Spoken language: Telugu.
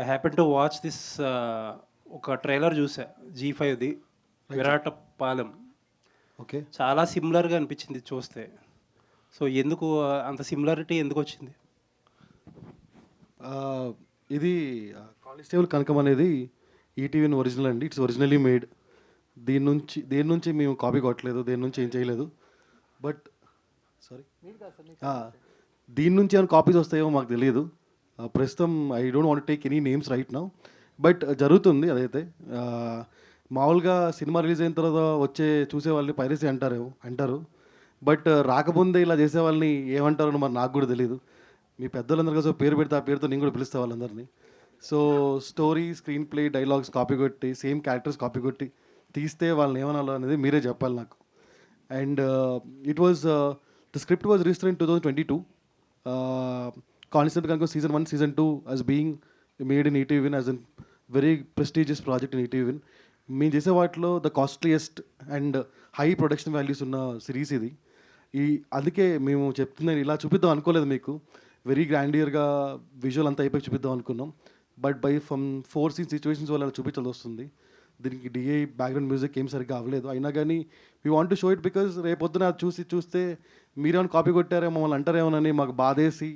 I happen to watch this ఒక ట్రైలర్ చూసా జీ ఫైవ్ది విరాట పాలెం ఓకే. చాలా సిమిలర్గా అనిపించింది చూస్తే. సో ఎందుకు అంత సిమిలారిటీ ఎందుకు వచ్చింది? ఇది కానిస్టేబుల్ కనకం అనేది ఈటీవీ ఒరిజినల్ అండి. ఇట్స్ ఒరిజినలీ మేడ్ దీని నుంచి దేని నుంచి మేము కాపీ కొట్టలేదు దేని నుంచి ఏం చేయలేదు. బట్ సారీ దీని నుంచి ఏమైనా కాపీస్ వస్తాయో మాకు తెలియదు. ప్రస్తుతం I don't want take any names right now but జరుగుతుంది అదైతే. మామూలుగా సినిమా రిలీజ్ అయిన తర్వాత వచ్చే చూసే వాళ్ళని పైరసీ అంటారు. అంటారు బట్ రాకముందే ఇలా చేసే వాళ్ళని ఏమంటారో మరి నాకు కూడా తెలియదు మీ పెద్దలందరూ కోసం పేరు పెడితే ఆ పేరుతో నేను కూడా పిలుస్తా వాళ్ళందరినీ. So story screenplay dialogues copy కొట్టి సేమ్ క్యారెక్టర్స్ కాపీ కొట్టి తీస్తే వాళ్ళని ఏమనాలో అనేది మీరే చెప్పాలి నాకు. And it was the script was register in two thousand twenty two constable కనుక season one season two as being made in ఈటీవిన్ as an very prestigious project in ఈటీవిన్ మేము చేసే వాటిలో the costliest and high production values ఉన్న సిరీస్ ఇది. ఈ అందుకే మేము చెప్తున్నాను ఇలా చూపిద్దాం అనుకోలేదు మీకు. వెరీ గ్రాండియర్గా విజువల్ అంతా అయిపోయి చూపిద్దాం అనుకున్నాం. But by from four scene situations వల్ల చూపించాల్సి వస్తుంది. దీనికి డిఏ బ్యాక్గ్రౌండ్ మ్యూజిక్ ఏం సరిగ్గా అవ్వలేదు. అయినా కానీ we want to show it because రేపొద్దున అది చూసి చూస్తే మీరేమైనా కాపీ కొట్టారేమో మమ్మల్ని అంటారేమోనని మాకు బాధేసి